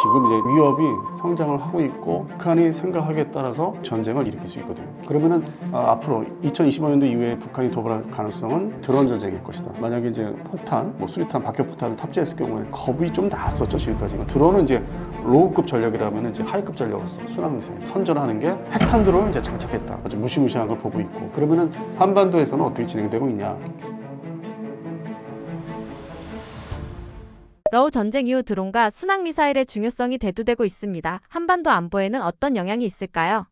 지금 이제 위협이 성장을 하고 있고 북한이 생각하기에 따라서 전쟁을 일으킬 수 있거든요. 그러면은 아, 앞으로 2025년도 이후에 북한이 도발할 가능성은 드론 전쟁일 것이다. 만약에 이제 폭탄, 뭐 수리탄, 박격포탄을 탑재했을 경우에 겁이 좀 나았었죠 지금까지. 드론은 이제 로우급 전력이라면 이제 하이급 전력으로서 순항미사일 선전하는 게 핵탄 드론을 이제 장착했다. 아주 무시무시한 걸 보고 있고. 그러면은 한반도에서는 어떻게 진행되고 있냐? 러우 전쟁 이후 드론과 순항 미사일의 중요성이 대두되고 있습니다. 한반도 안보에는 어떤 영향이 있을까요?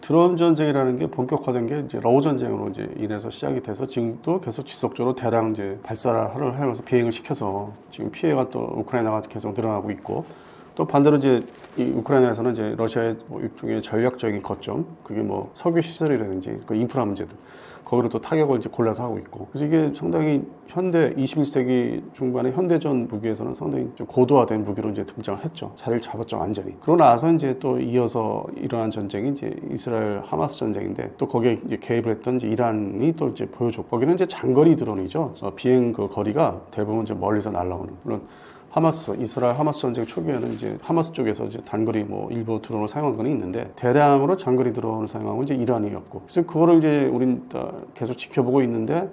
드론 전쟁이라는 게 본격화된 게 이제 러우 전쟁으로 이제 인해서 시작이 돼서 지금도 계속 지속적으로 대량 이제 발사를 하면서 비행을 시켜서 지금 피해가 또 우크라이나가 계속 늘어나고 있고 또 반대로 이제 이 우크라이나에서는 이제 러시아의 뭐 일종의 전략적인 거점 그게 뭐 석유 시설이라든지 그 인프라 문제들 거기로 또 타격을 이제 골라서 하고 있고. 그래서 이게 상당히 현대 21세기 중반의 현대전 무기에서는 상당히 좀 고도화된 무기로 이제 등장을 했죠. 자리를 잡았죠 완전히. 그러고 나서 이제 또 이어서 일어난 전쟁이 이제 이스라엘 하마스 전쟁인데 또 거기에 이제 개입을 했던 이제 이란이 또 이제 보여줬고 거기는 이제 장거리 드론이죠. 어, 비행 그 거리가 대부분 이제 멀리서 날라오는. 물론 하마스, 이스라엘 하마스 전쟁 초기에는 이제 하마스 쪽에서 이제 단거리 뭐 일부 드론을 사용한 건 있는데 대량으로 장거리 드론을 사용한 건 이제 이란이었고 그래서 그거를 이제 우린 다 계속 지켜보고 있는데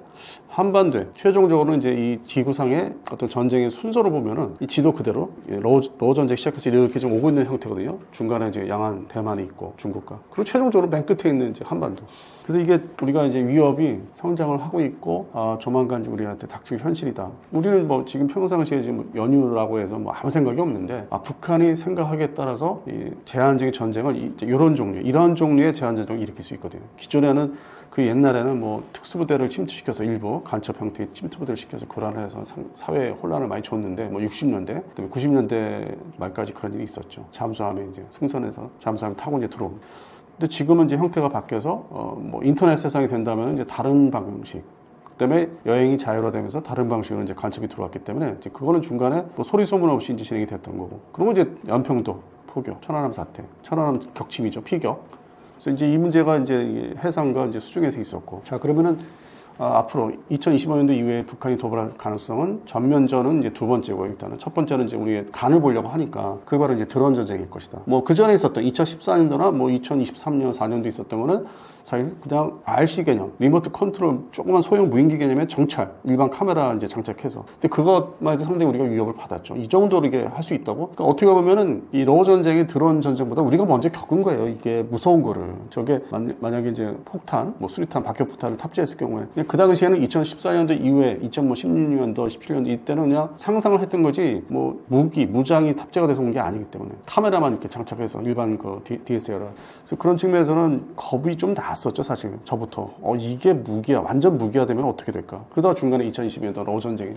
한반도에 최종적으로 이제 이 지구상의 어떤 전쟁의 순서를 보면은 이 지도 그대로 이 러우, 러우 전쟁 시작해서 이렇게 좀 오고 있는 형태거든요. 중간에 이제 양안 대만이 있고 중국과 그리고 최종적으로 맨 끝에 있는 이제 한반도. 그래서 이게 우리가 이제 위협이 성장을 하고 있고 아, 조만간 우리한테 닥칠 현실이다. 우리는 뭐 지금 평상시에 지금 연휴라고 해서 뭐 아무 생각이 없는데 아, 북한이 생각하기에 따라서 이 제한적인 전쟁을 이- 이런 종류, 이런 종류의 제한 전쟁을 일으킬 수 있거든요. 기존에는 그 옛날에는 뭐 특수부대를 침투시켜서 일부 간첩 형태의 침투부대를 시켜서 고란해서 사회에 혼란을 많이 줬는데 뭐 60년대, 그다음에 90년대 말까지 그런 일이 있었죠. 잠수함에 이제 승선해서 잠수함 타고 이제 들어오는. 근데 지금은 이제 형태가 바뀌어서 어, 뭐 인터넷 세상이 된다면 이제 다른 방식. 그다음에 여행이 자유화되면서 다른 방식으로 이제 간첩이 들어왔기 때문에 이제 그거는 중간에 뭐 소리 소문 없이 이제 진행이 됐던 거고. 그리고 이제 연평도 포교, 천안함 사태, 천안함 격침이죠, 피격. 그래서 이제 이 문제가 이제 이 해상과 이제 수중에서 있었고. 자 그러면은 아, 앞으로 2025년도 이후에 북한이 도발할 가능성은 전면전은 이제 두 번째고 일단은 첫 번째는 이제 우리 간을 보려고 하니까 그게 바로 이제 드론 전쟁일 것이다. 뭐 그 전에 있었던 2014년도나 뭐 2023년 4년도 있었던 거는 사실 그냥 RC 개념, 리모트 컨트롤 조그만 소형 무인기 개념의 정찰, 일반 카메라 이제 장착해서. 근데 그것만 해도 상당히 우리가 위협을 받았죠. 이 정도로 이게 할 수 있다고? 그러니까 어떻게 보면은 이 러우 전쟁이 드론 전쟁보다 우리가 먼저 겪은 거예요. 이게 무서운 거를. 저게 만, 만약에 이제 폭탄, 뭐 수리탄, 박격포탄을 탑재했을 경우에 그 당시에는 2014년도 이후에 2016년도, 17년도 이때는 그냥 상상을 했던 거지 뭐 무기, 무장이 탑재가 돼서 온 게 아니기 때문에 카메라만 이렇게 장착해서 일반 그 DSLR. 그래서 그런 측면에서는 겁이 좀 났었죠, 사실. 저부터. 어, 이게 무기야. 완전 무기화 되면 어떻게 될까? 그러다가 중간에 2022년도 러우 전쟁이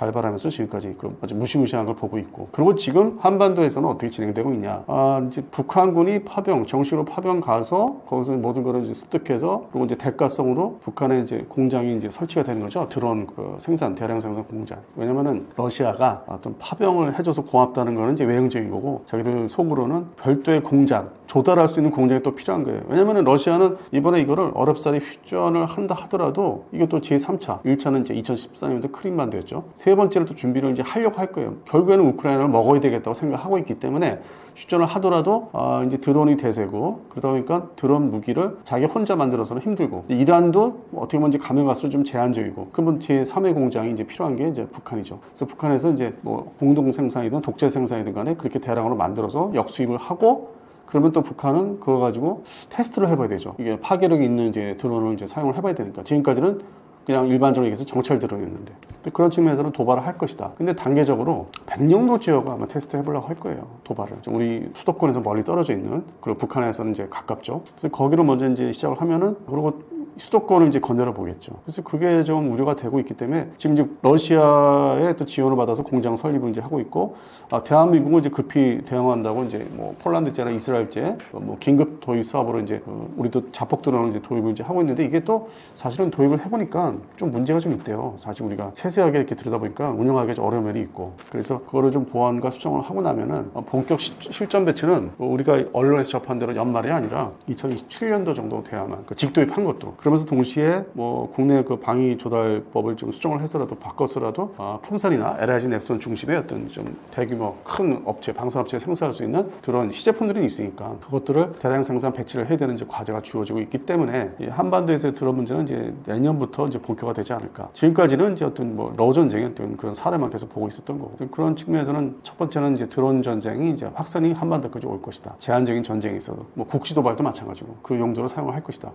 발발하면서 지금까지 그 아주 무시무시한 걸 보고 있고. 그리고 지금 한반도에서는 어떻게 진행되고 있냐. 아 이제 북한군이 파병 정식으로 파병 가서 거기서 모든 거를 이제 습득해서 그리고 이제 대가성으로 북한의 이제 공장이 이제 설치가 되는 거죠. 드론 그 생산 대량 생산 공장. 왜냐면은 러시아가 어떤 파병을 해줘서 고맙다는 거는 이제 외형적인 거고 자기들 속으로는 별도의 공장 조달할 수 있는 공장이 또 필요한 거예요 왜냐면은 러시아는 이번에 이거를 어렵사리 휴전을 한다 하더라도 이게 또 제3차 1차는 이제 2014년도 크림반도였죠 세 번째로 또 준비를 이제 하려고 할 거예요. 결국에는 우크라이나를 먹어야 되겠다고 생각하고 있기 때문에 휴전을 하더라도 아, 이제 드론이 대세고 그러다 보니까 드론 무기를 자기 혼자 만들어서는 힘들고 이란도 어떻게 보면 이제 가면 갈수록 좀 제한적이고 그러면 제 3의 공장이 이제 필요한 게 이제 북한이죠. 그래서 북한에서 이제 뭐 공동 생산이든 독재 생산이든 간에 그렇게 대량으로 만들어서 역수입을 하고 그러면 또 북한은 그거 가지고 테스트를 해봐야 되죠. 이게 파괴력이 있는 이제 드론을 이제 사용을 해봐야 되니까 지금까지는 그냥 일반적으로 얘기해서 정찰 드론이었는데 그런 측면에서는 도발을 할 것이다. 근데 단계적으로 백령도 지역을 아마 테스트 해보려고 할 거예요. 도발을. 좀 우리 수도권에서 멀리 떨어져 있는 그리고 북한에서는 이제 가깝죠. 그래서 거기로 먼저 이제 시작을 하면은 그리고 수도권을 이제 건드려 보겠죠. 그래서 그게 좀 우려가 되고 있기 때문에 지금 이제 러시아의 또 지원을 받아서 공장 설립을 이제 하고 있고 아, 대한민국은 이제 급히 대응한다고 이제 뭐 폴란드제나 이스라엘제 뭐 긴급 도입 사업으로 이제 그 우리도 자폭 드론을 이제 도입을 이제 하고 있는데 이게 또 사실은 도입을 해보니까 좀 문제가 좀 있대요. 사실 우리가 세세하게 이렇게 들여다보니까 운영하기 좀 어려운 면이 있고 그래서 그거를 좀 보완과 수정을 하고 나면은 어, 본격 시- 실전 배치는 뭐 우리가 언론에서 접한 대로 연말이 아니라 2027년도 정도 돼야만 그 직도입한 것도 그러면서 동시에 뭐 국내 그 방위 조달법을 좀 수정을 해서라도 바꿔서라도 아, 풍산이나 LIG 넥슨 중심의 어떤 좀 대규모 큰 업체, 방산업체에 생산할 수 있는 그런 시제품들이 있으니까 그것들을 대량 생산 배치를 해야 되는 이제 과제가 주어지고 있기 때문에 이 한반도에서의 드론 문제는 이제 내년부터 이제 본격화 되지 않을까. 지금까지는 이제 어떤 뭐 러우 전쟁의 어떤 그런 사례만 계속 보고 있었던 거고 그런 측면에서는 첫 번째는 이제 드론 전쟁이 이제 확산이 한반도까지 올 것이다. 제한적인 전쟁이 있어도 뭐 국지 도발도 마찬가지고 그 용도로 사용을 할 것이다.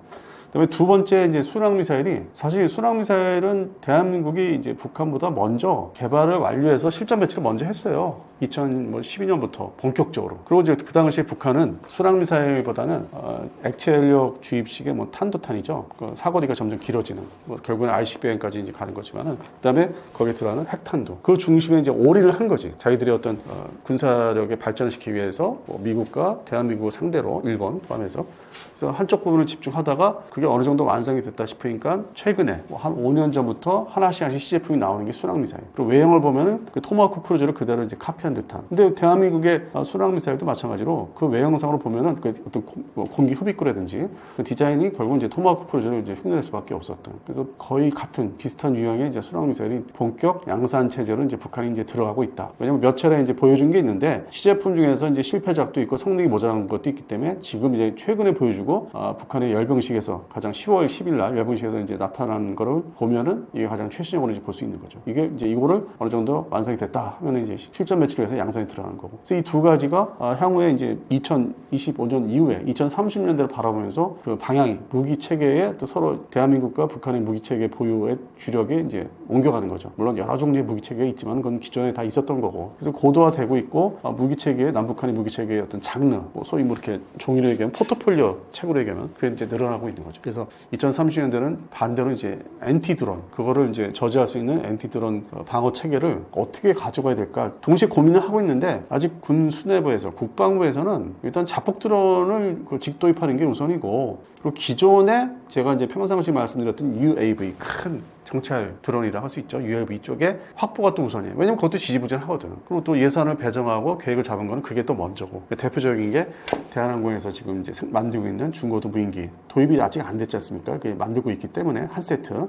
그다음에 두 번째 이제 순항 미사일이 사실 순항 미사일은 대한민국이 이제 북한보다 먼저 개발을 완료해서 실전 배치를 먼저 했어요. 2012년부터 본격적으로. 그리고 이제 그 당시에 북한은 순항 미사일보다는 어, 액체 연료 주입식의 뭐 탄도탄이죠. 그 사거리가 점점 길어지는. 뭐 결국은 ICBM까지 이제 가는 거지만은 그다음에 거기에 들어가는 핵탄두. 그 중심에 이제 올인을 한 거지. 자기들이 어떤 어, 군사력에 발전을 시키기 위해서 뭐 미국과 대한민국을 상대로 일본 포함해서 그래서 한쪽 부분을 집중하다가 그게 어느 정도 완성이 됐다 싶으니까 최근에 뭐 한 5년 전부터 하나씩 하나씩 시제품이 나오는 게 순항 미사일. 그리고 외형을 보면은 그 토마호크 크루즈를 그대로 이제 카피 한 듯한. 근데 대한민국의 어, 순항 미사일도 마찬가지로 그 외형상으로 보면은 그 어떤 공- 뭐 공기 흡입구라든지 그 디자인이 결국 이제 토마호크 크루즈를 이제 흉내낼 수밖에 없었던. 그래서 거의 같은 비슷한 유형의 이제 순항 미사일이 본격 양산 체제로 이제 북한이 이제 들어가고 있다. 왜냐면 몇 차례 이제 보여준 게 있는데 시제품 중에서 이제 실패작도 있고 성능이 모자란 것도 있기 때문에 지금 이제 최근에 보여주고 아, 북한의 열병식에서 가장 10월 10일 날 열병식에서 이제 나타난 거를 보면은 이게 가장 최신적으로 이제 볼 수 있는 거죠. 이게 이제 이거를 어느 정도 완성이 됐다 하면 이제 실전 매치 를 해서 양산이 들어가는 거고. 그래서 이 두 가지가 아, 향후에 이제 2025년 이후에 2030년대를 바라보면서 그 방향이 무기 체계에 또 서로 대한민국과 북한의 무기 체계 보유의 주력이 이제 옮겨가는 거죠. 물론 여러 종류의 무기 체계가 있지만 그건 기존에 다 있었던 거고. 그래서 고도화되고 있고 아, 무기 체계 남북한의 무기 체계의 어떤 장르, 뭐 소위 뭐 이렇게 종이로 얘기하면 포트폴리오 책으로 얘기하면 그게 이제 늘어나고 있는 거죠. 그래서 2030년대는 반대로 이제 엔티 드론 그거를 이제 저지할 수 있는 엔티 드론 어, 방어 체계를 어떻게 가져가야 될까 동시에 고민 을 하고 있는데 아직 군 수뇌부에서 국방부에서는 일단 자폭 드론을 그 직도입하는 게 우선이고 그리고 기존에 제가 이제 평상시 말씀드렸던 UAV 큰 정찰 드론이라 할 수 있죠. UAV 쪽에 확보가 또 우선이에요. 왜냐면 그것도 지지부진하거든. 그리고 또 예산을 배정하고 계획을 잡은 거는 그게 또 먼저고. 대표적인 게 대한항공에서 지금 이제 생- 만들고 있는 중고도 무인기 도입이 아직 안 됐지 않습니까? 그게 만들고 있기 때문에 한 세트.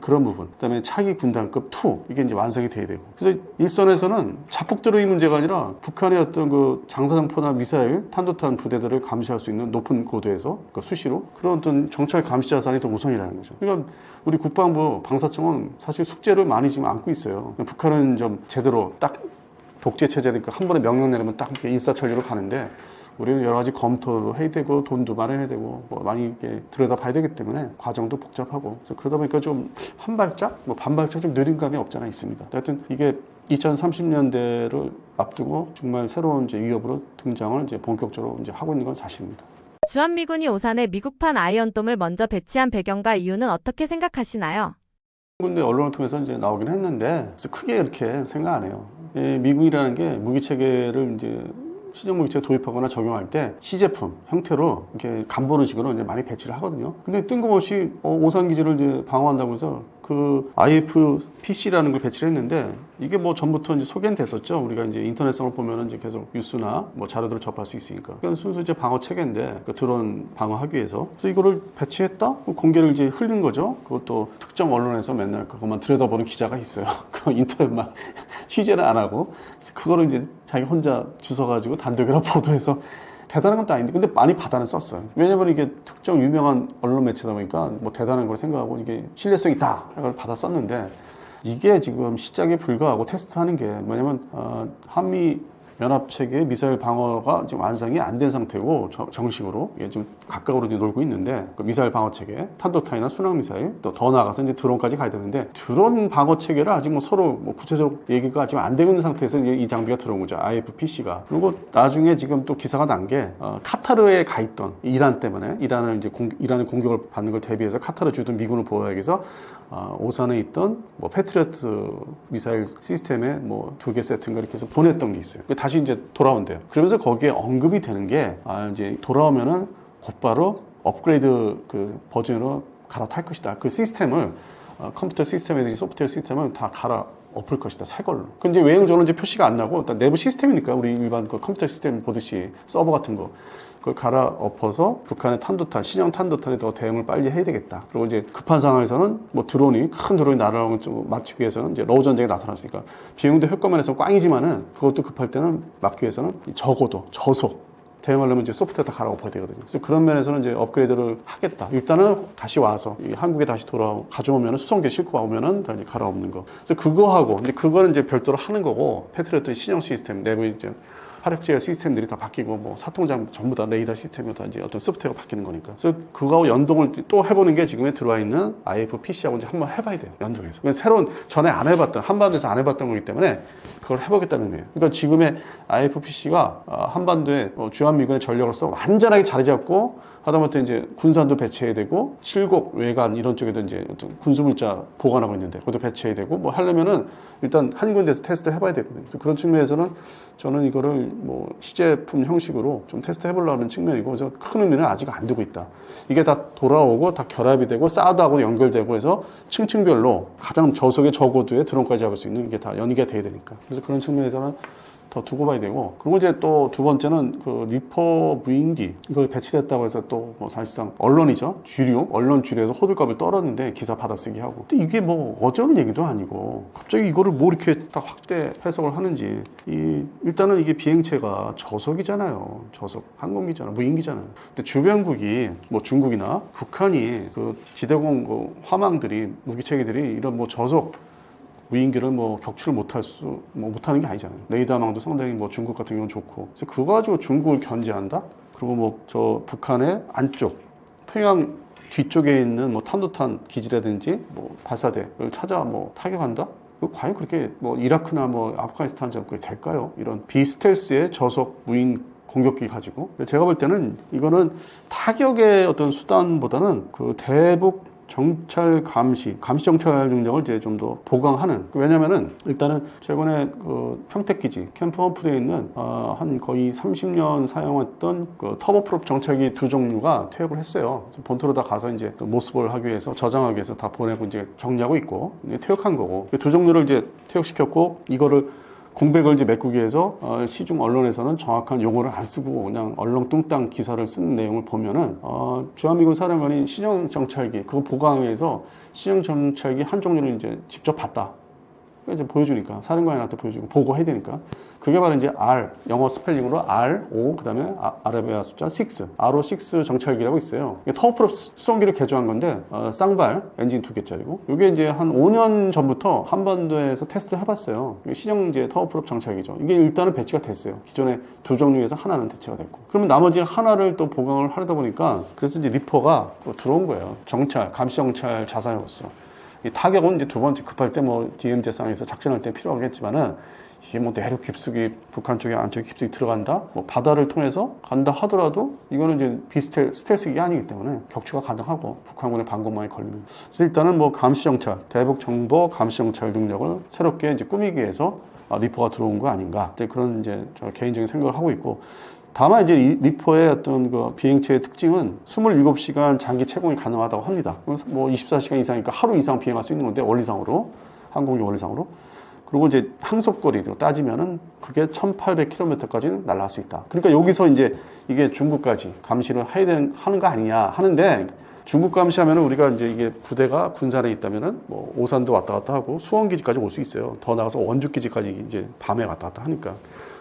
그런 부분. 그다음에 차기 군단급 2 이게 이제 완성이 돼야 되고. 그래서 일선에서는 자폭 드론이 문제가 아니라 북한의 어떤 그 장사정포나 미사일, 탄도탄 부대들을 감시할 수 있는 높은 고도에서 그 수시로 그런 어떤 정찰 감시 자산이 더 우선이라는 거죠. 그러니까 우리 국방부 방사청은 사실 숙제를 많이 지금 안고 있어요. 북한은 좀 제대로 딱 독재 체제니까 한 번에 명령 내리면 딱 이렇게 인사천리로 가는데 우리는 여러 가지 검토도 해야 되고 돈도 마련해야 되고 뭐 많이 이렇게 들여다봐야 되기 때문에 과정도 복잡하고 그래서 그러다 보니까 좀 한 발짝 뭐 반 발짝 좀 느린 감이 없잖아 있습니다. 하여튼 이게 2030년대를 앞두고 정말 새로운 이제 위협으로 등장을 이제 본격적으로 이제 하고 있는 건 사실입니다. 주한미군이 오산에 미국판 아이언돔을 먼저 배치한 배경과 이유는 어떻게 생각하시나요? 군데 언론을 통해서 이제 나오긴 했는데 크게 그렇게 생각 안 해요. 예, 미국이라는 게 무기 체계를 이제 신형 무기체 도입하거나 적용할 때 시제품 형태로 이렇게 간보는 식으로 이제 많이 배치를 하거든요. 근데 뜬금없이 어, 오산 기지를 이제 방어한다고 해서 그 IFPC라는 걸 배치를 했는데 이게 뭐 전부터 이제 소개는 됐었죠. 우리가 이제 인터넷상으로 보면은 이제 계속 뉴스나 뭐 자료들을 접할 수 있으니까. 그건 순수 이제 방어 체계인데 그 드론 방어하기 위해서. 그래서 이거를 배치했다? 공개를 이제 흘린 거죠. 그것도 특정 언론에서 맨날 그것만 들여다보는 기자가 있어요. 그 인터넷만 취재를 안 하고 그거를 이제 자기 혼자 주워가지고 단독으로 보도해서 대단한 것도 아닌데 근데 많이 받아는 썼어요. 왜냐면 이게 특정 유명한 언론 매체다 보니까 뭐 대단한 걸 생각하고 이게 신뢰성 있다 해서 받아 썼는데 이게 지금 시작에 불과하고 테스트하는 게 뭐냐면 어, 한미 연합 체계 미사일 방어가 지금 완성이 안 된 상태고 저- 정식으로 이게 좀 각각으로 이제 놀고 있는데 그 미사일 방어 체계 탄도탄이나 순항 미사일 또 더 나아가서 이제 드론까지 가야 되는데 드론 방어 체계를 아직 뭐 서로 뭐 구체적 얘기가 지금 안 되고 있는 상태에서 이 장비가 들어온 거죠 IFPC가 그리고 나중에 지금 또 기사가 난게 어, 카타르에 가 있던 이란 때문에 이란을 이제 공, 이란의 공격을 받는 걸 대비해서 카타르 주둔 미군을 보호하기 위해서 어, 오산에 있던 뭐 패트리어트 미사일 시스템에 뭐 두 개 세트인가 이렇게 해서 보냈던 게 있어요. 그 다시 이제 돌아온대요. 그러면서 거기에 언급이 되는 게 아, 이제 돌아오면은 곧바로 업그레이드 그 버전으로 갈아탈 것이다. 그 시스템을 어, 컴퓨터 시스템이든지 소프트웨어 시스템을 다 갈아 엎을 것이다 새 걸로. 그 이제 외형적으로 이제 표시가 안 나고 내부 시스템이니까 우리 일반 그 컴퓨터 시스템 보듯이 서버 같은 거 그걸 갈아 엎어서 북한의 탄도탄 신형 탄도탄에 더 대응을 빨리 해야 되겠다. 그리고 이제 급한 상황에서는 뭐 드론이 큰 드론이 날아오는 좀 막기 위해서는 이제 로우 전쟁이 나타났으니까 비용도 효과면에서 꽝이지만은 그것도 급할 때는 막기 위해서는 적어도 저속 대응하려면 이제 소프트웨어 다 갈아엎어야 되거든요. 그래서 그런 면에서는 이제 업그레이드를 하겠다. 일단은 다시 와서 이 한국에 다시 돌아 가져오면 수송기 싣고 와오면은 다 이제 갈아엎는 거. 그래서 그거 하고 이제 그거는 이제 별도로 하는 거고 패트리어트 신형 시스템 내부 이제 화력제어 시스템들이 다 바뀌고 뭐 사통장 전부 다 레이더 시스템이 다 이제 어떤 소프트웨어가 바뀌는 거니까. 그래서 그거하고 연동을 또 해보는 게 지금에 들어와 있는 IF PC하고 이제 한번 해봐야 돼요. 연동해서. 새로운 전에 안 해봤던 한반도에서 안 해봤던 거기 때문에 그걸 해보겠다는 의미예요. 그러니까 지금의 IF PC가 한반도에 어, 주한미군의 전력으로서 완전하게 자리 잡고 하다못해 이제 군산도 배치해야 되고 칠곡 외관 이런 쪽에도 이제 어떤 군수물자 보관하고 있는데 그것도 배치해야 되고 뭐 하려면은 일단 한 군데서 테스트 해봐야 되거든요. 그런 측면에서는 저는 이거를 뭐 시제품 형식으로 좀 테스트 해보려는 측면이고 그래서 큰 의미는 아직 안 두고 있다. 이게 다 돌아오고 다 결합이 되고 사드하고 연결되고 해서 층층별로 가장 저속의 저고도의 드론까지 잡을 수 있는 게 다 연계가 돼야 되니까. 그래서 그런 측면에서는 더 두고 봐야 되고 그리고 이제 또 두 번째는 그 리퍼 무인기 이걸 배치됐다고 해서 또 뭐 사실상 언론이죠. 주류 언론 주류에서 호들갑을 떨었는데 기사 받아쓰기 하고. 근데 이게 뭐 어쩌는 얘기도 아니고 갑자기 이거를 뭐 이렇게 딱 확대 해석을 하는지. 이 일단은 이게 비행체가 저속이잖아요. 저속 항공기잖아 무인기잖아요. 근데 주변국이 뭐 중국이나 북한이 그 지대공 그 화망들이 무기체계들이 이런 뭐 저속 무인기를 뭐 격추를 못할 수, 뭐 못하는 게 아니잖아요. 레이더망도 상당히 뭐 중국 같은 경우는 좋고. 그래서 그거 가지고 중국을 견제한다? 그리고 뭐 저 북한의 안쪽, 평양 뒤쪽에 있는 뭐 탄도탄 기지라든지 뭐 발사대를 찾아 뭐 타격한다? 그 과연 그렇게 뭐 이라크나 뭐 아프가니스탄처럼 그게 될까요? 이런 비스텔스의 저속 무인 공격기 가지고 제가 볼 때는 이거는 타격의 어떤 수단보다는 그 대북 정찰 감시, 감시 정찰 능력을 이제 좀 더 보강하는. 왜냐면은 일단은 최근에 그 평택 기지 캠프 험프에 있는 어, 한 거의 30년 사용했던 그 터보프롭 정찰기 두 종류가 퇴역을 했어요. 본토로 다 가서 이제 또 모습을 하기 위해서 저장하기 위해서 다 보내고 이제 정리하고 있고 퇴역한 거고 두 종류를 이제 퇴역시켰고 이거를 공백을 이제 메꾸기 위해서 어, 시중 언론에서는 정확한 용어를 안 쓰고 그냥 얼렁뚱땅 기사를 쓴 내용을 보면은 어, 주한미군 사령관이 신형 정찰기 그거 보강하기 위해서 신형 정찰기 한 종류를 이제 직접 봤다. 이제 보여주니까 사령관한테 보여주고 보고해야 되니까 그게 바로 이제 R 영어 스펠링으로 R O 그다음에 아, 아라비아 숫자 6 RO6 정찰기라고 있어요. 이게 터프롭 수송기를 개조한 건데 어, 쌍발 엔진 두 개짜리고 이게 이제 한 5년 전부터 한반도에서 테스트를 해봤어요. 이게 신형 이제 터프롭 정찰기죠. 이게 일단은 배치가 됐어요. 기존에 두 종류에서 하나는 대체가 됐고 그러면 나머지 하나를 또 보강을 하려다 보니까 그래서 이제 리퍼가 또 들어온 거예요. 정찰 감시 정찰 자산으로서. 이 타격은 이제 두 번째 급할 때 뭐 DMZ 상에서 작전할 때 필요하겠지만은 이게 뭐 내륙 깊숙이 북한 쪽에 안쪽에 깊숙이 들어간다? 뭐 바다를 통해서 간다 하더라도 이거는 이제 비스텔 스텔스기 아니기 때문에 격추가 가능하고 북한군의 방공망에 걸리는. 그래서 일단은 뭐 감시 정찰 대북 정보 감시 정찰 능력을 새롭게 이제 꾸미기 위해서 아, 리퍼가 들어온 거 아닌가. 그런 이제 저 개인적인 생각을 하고 있고 다만 이제 이 리퍼의 어떤 그 비행체의 특징은 27시간 장기 채공이 가능하다고 합니다. 뭐 24시간 이상이니까 하루 이상 비행할 수 있는 건데 원리상으로 항공기 원리상으로 그리고 이제 항속거리로 따지면은 그게 1,800km까지는 날아갈 수 있다. 그러니까 여기서 이제 이게 중국까지 감시를 해야 되는, 하는 거 아니냐 하는데 중국 감시하면은 우리가 이제 이게 부대가 군산에 있다면은 뭐 오산도 왔다 갔다 하고 수원 기지까지 올 수 있어요. 더 나가서 원주 기지까지 이제 밤에 왔다 갔다 하니까.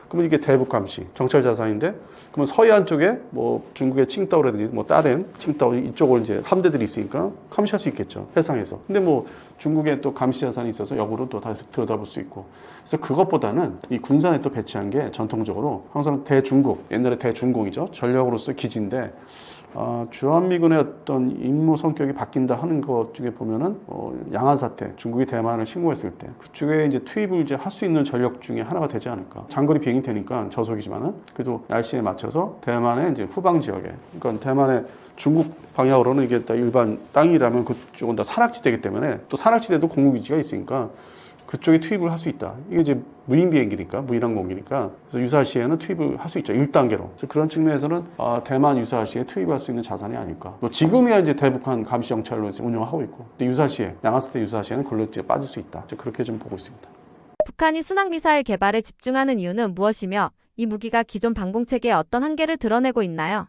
그러면 이게 대북 감시, 정찰 자산인데, 그러면 서해안 쪽에 뭐 중국의 칭다오라든지 뭐 다른 칭다오 이쪽을 이제 함대들이 있으니까 감시할 수 있겠죠. 해상에서. 근데 뭐 중국에 또 감시 자산이 있어서 역으로 또 다시 들여다볼 수 있고. 그래서 그것보다는 이 군산에 또 배치한 게 전통적으로 항상 대중국, 옛날에 대중공이죠. 전력으로서 기지인데, 어, 주한미군의 어떤 임무 성격이 바뀐다 하는 것 중에 보면은 어, 양안 사태, 중국이 대만을 침공했을 때 그쪽에 이제 투입을 이제 할 수 있는 전력 중에 하나가 되지 않을까. 장거리 비행이 되니까 저속이지만은 그래도 날씨에 맞춰서 대만의 이제 후방 지역에, 그러니까 대만의 중국 방향으로는 이게 다 일반 땅이라면 그쪽은 다 산악지대이기 때문에 또 산악지대도 공군기지가 있으니까 그쪽에 투입을 할 수 있다. 이게 이제 무인 비행기니까, 무인 항공기니까. 그래서 유사시에는 투입을 할 수 있죠. 1단계로. 그래서 그런 측면에서는 아, 대만 유사시에 투입할 수 있는 자산이 아닐까. 뭐 지금이야 이제 대북한 감시 정찰로 이제 운영하고 있고, 근데 유사시에, 양아스테 유사시에는 이제 빠질 수 있다. 그렇게 좀 보고 있습니다. 북한이 순항미사일 개발에 집중하는 이유는 무엇이며 이 무기가 기존 방공체계의 어떤 한계를 드러내고 있나요?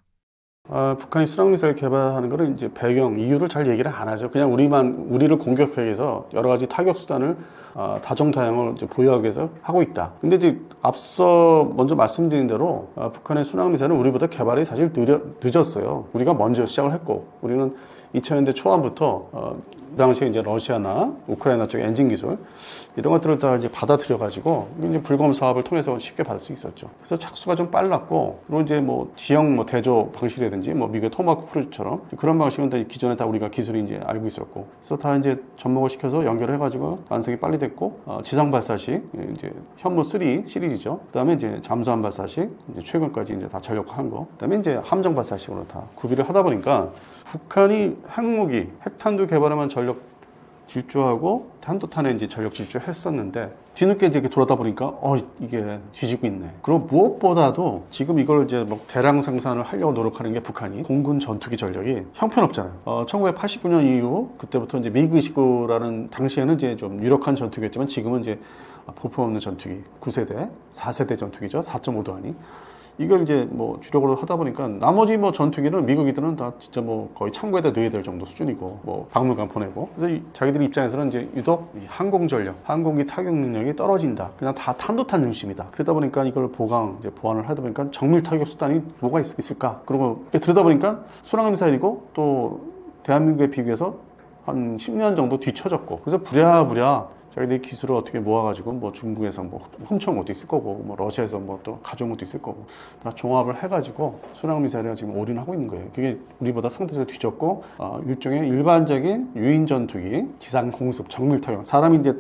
아, 북한이 수상미사일 개발하는 거는 이제 배경, 이유를 잘 얘기를 안 하죠. 그냥 우리만, 우리를 공격하기 위해서 여러 가지 타격 수단을 아, 다정다양을 이제 보유하기 위해서 하고 있다. 근데 이제 앞서 먼저 말씀드린 대로 아, 북한의 순항미사일은 우리보다 개발이 사실 늦었어요. 우리가 먼저 시작을 했고, 우리는 2000년대 초반부터 어, 그 당시에 이제 러시아나 우크라이나 쪽 엔진 기술 이런 것들을 다 이제 받아들여 가지고 이제 불검 사업을 통해서 쉽게 받을 수 있었죠. 그래서 착수가 좀 빨랐고 그리고 이제 뭐 지형 뭐 대조 방식이라든지 뭐 미국의 토마호크 크루즈처럼 그런 방식은 다 기존에 다 우리가 기술이 이제 알고 있었고 그래서 다 이제 접목을 시켜서 연결해 가지고 완성이 빨리 됐고 어, 지상 발사식 이제 현무 3 시리즈죠. 그다음에 이제 잠수함 발사식 이제 최근까지 이제 다 전력화한 거. 그다음에 이제 함정 발사식으로 다 구비를 하다 보니까 북한이 핵무기, 핵탄두 개발에만 전력 질주하고 탄도탄에 이제 전력 질주했었는데 뒤늦게 이제 이렇게 돌아다 보니까 어 이게 뒤지고 있네. 그리고 무엇보다도 지금 이걸 이제 뭐 대량 생산을 하려고 노력하는 게 북한이 공군 전투기 전력이 형편없잖아요. 어 1989년 이후 그때부터 이제 미그29라는 당시에는 이제 좀 유력한 전투기였지만 지금은 이제 보품 없는 전투기 9세대, 4세대 전투기죠. 4.5도 아니. 이걸 이제 뭐 주력으로 하다 보니까 나머지 뭐 전투기는 미국이들은 다 진짜 뭐 거의 창고에다 넣어야 될 정도 수준이고 뭐 박물관 보내고 그래서 이 자기들 입장에서는 이제 유독 이 항공 전력, 항공기 타격 능력이 떨어진다. 그냥 다 탄도탄 중심이다. 그러다 보니까 이걸 보강 이제 보완을 하다 보니까 정밀 타격 수단이 뭐가 있, 있을까? 그리고 들여다 보니까 순항 미사일이고 또 대한민국에 비교해서 한 10년 정도 뒤처졌고 그래서 부랴부랴 자기들이 기술을 어떻게 모아가지고 뭐 중국에서 뭐 훔쳐온 것도 있을 거고 뭐 러시아에서 뭐 또 가져온 것도 있을 거고 다 종합을 해가지고 순항 미사일을 지금 올인하고 있는 거예요. 그게 우리보다 상대적으로 뒤졌고 어, 일종의 일반적인 유인 전투기 지상 공습 정밀 타격 사람이 이제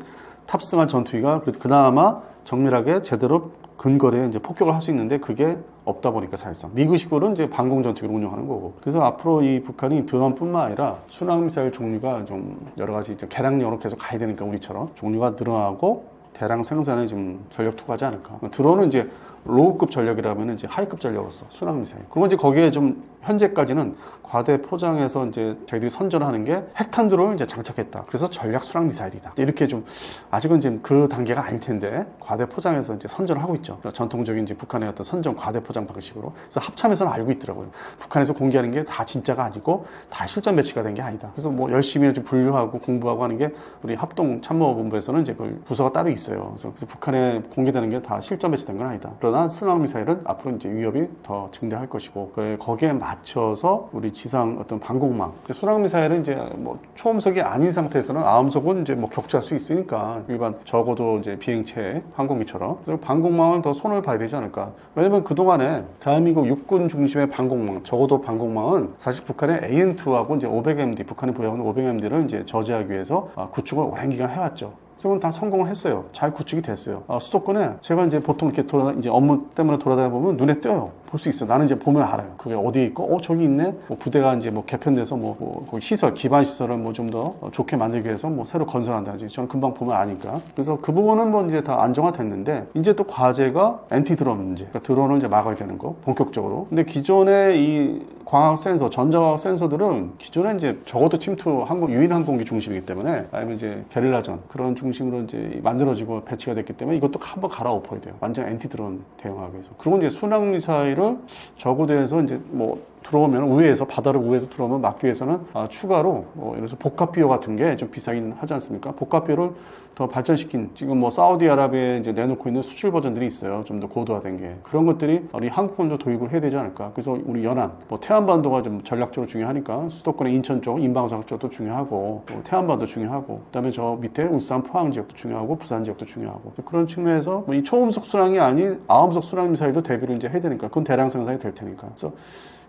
탑승한 전투기가 그- 그나마 정밀하게 제대로 근거리에 이제 폭격을 할 수 있는데 그게 없다 보니까 사실상. 미국식으로 이제 방공 전투기를 운영하는 거고. 그래서 앞으로 이 북한이 드론뿐만 아니라 순항 미사일 종류가 좀 여러 가지 개량력으로 계속 가야 되니까 우리처럼 종류가 늘어나고 대량 생산에 좀 전력 투구하지 않을까. 드론은 이제 로우급 전력이라면 이제 하이급 전력으로서 순항 미사일. 그리고 이제 거기에 좀 현재까지는 과대 포장해서 이제 저희들이 선전하는 게 핵탄두를 이제 장착했다. 그래서 전략 순항 미사일이다. 이렇게 좀 아직은 지금 그 단계가 아닐 텐데 과대 포장해서 이제 선전을 하고 있죠. 그러니까 전통적인 이제 북한의 어떤 선전 과대 포장 방식으로. 그래서 합참에서는 알고 있더라고요. 북한에서 공개하는 게 다 진짜가 아니고 다 실전 배치가 된 게 아니다. 그래서 뭐 열심히 좀 분류하고 공부하고 하는 게 우리 합동 참모본부에서는 이제 그 부서가 따로 있어요. 그래서, 그래서 북한에 공개되는 게 다 실전 배치된 건 아니다. 그러나 순항 미사일은 앞으로 이제 위협이 더 증대할 것이고 그 거기에 맞 춰서 우리 지상 어떤 방공망 순항 미사일은 이제 뭐 초음속이 아닌 상태에서는 아음속은 이제 뭐 격추할 수 있으니까 일반 적어도 이제 비행체 항공기처럼 그래서 방공망을 더 손을 봐야 되지 않을까 왜냐면 그 동안에 대한민국 육군 중심의 방공망 적어도 방공망은 사실 북한의 AN2하고 이제 500MD 북한이 보유하는 500MD를 이제 저지하기 위해서 아, 구축을 오랜 기간 해왔죠. 그건 다 성공을 했어요. 잘 구축이 됐어요. 아, 수도권에 제가 이제 보통 이렇게 돌아 이제 업무 때문에 돌아다니다 보면 눈에 띄어요. 볼 수 있어. 나는 이제 보면 알아요. 그게 어디에 있고, 어 저기 있네. 뭐 부대가 이제 뭐 개편돼서 뭐, 뭐 거기 시설 기반 시설을 뭐 좀 더 좋게 만들기 위해서 뭐 새로 건설한다든지 저는 금방 보면 아니까. 그래서 그 부분은 뭐 이제 다 안정화됐는데 이제 또 과제가 엔티 드론 문제. 그러니까 드론을 이제 막아야 되는 거 본격적으로. 근데 기존의 이 광학 센서, 전자광학 센서들은 기존에 이제 적어도 침투 항공 유인 항공기 중심이기 때문에 아니면 이제 게릴라전 그런 중심으로 이제 만들어지고 배치가 됐기 때문에 이것도 한번 갈아엎어야 돼요. 완전 엔티 드론 대응하기 위해서. 그리고 이제 순항 미사일 을 적어도 해서 이제 뭐 들어오면 우회에서 바다를 우회해서 들어오면 막기 위해서는 아, 추가로 뭐 예를 들어서 복합 비용 같은 게 좀 비싸긴 하지 않습니까? 복합 비용을 더 발전시킨 지금 뭐 사우디아라비아에 이제 내놓고 있는 수출 버전들이 있어요. 좀 더 고도화된 게 그런 것들이 우리 한국권도 도입을 해야 되지 않을까? 그래서 우리 연안 뭐 태안반도가 좀 전략적으로 중요하니까 수도권의 인천 쪽 인방상 쪽도 중요하고 또 태안반도 중요하고 그다음에 저 밑에 울산 포항 지역도 중요하고 부산 지역도 중요하고 그런 측면에서 뭐 이 초음속 순항이 아닌 아음속 순항 미사일도 대비를 이제 해야 되니까 그건 대량 생산이 될 테니까 그래서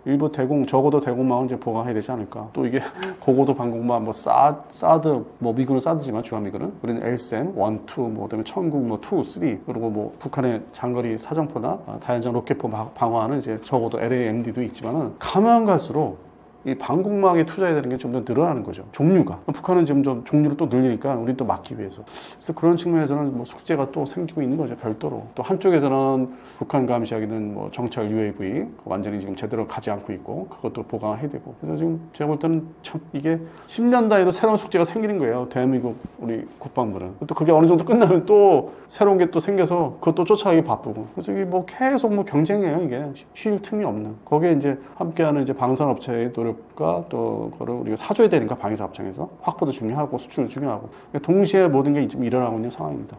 일부 대공 적어도 대공망은 이제 보강해야 되지 않을까. 또 이게 고고도 방공망 뭐 사, 사드 뭐 미군은 사드지만 주한 미군은 우리는 엘센 1, 2, 뭐 그다음에 천국 뭐 2, 3 그리고 뭐 북한의 장거리 사정포나 아, 다연장 로켓포 방- 방어하는 이제 적어도 LAMD도 있지만은 가면 갈수록 이 방공망에 투자해야 되는 게 좀 더 늘어나는 거죠. 종류가. 북한은 지금 좀 종류를 또 늘리니까 우리 또 막기 위해서. 그래서 그런 측면에서는 뭐 숙제가 또 생기고 있는 거죠. 별도로. 또 한쪽에서는 북한 감시하기는 뭐 정찰 UAV 완전히 지금 제대로 가지 않고 있고 그것도 보강해야 되고. 그래서 지금 제가 볼 때는 참 이게 10년 단위로 새로운 숙제가 생기는 거예요. 대한민국 우리 국방부는. 또 그게 어느 정도 끝나면 또 새로운 게 또 생겨서 그것도 쫓아가기 바쁘고. 그래서 이게 뭐 계속 뭐 경쟁이에요. 이게 쉴 틈이 없는. 거기에 이제 함께하는 이제 방산업체의 노력 과 또 그거를 우리가 사줘야 되니까 방위사 합창에서 확보도 중요하고 수출도 중요하고 동시에 모든 게 지금 일어나고 있는 상황입니다.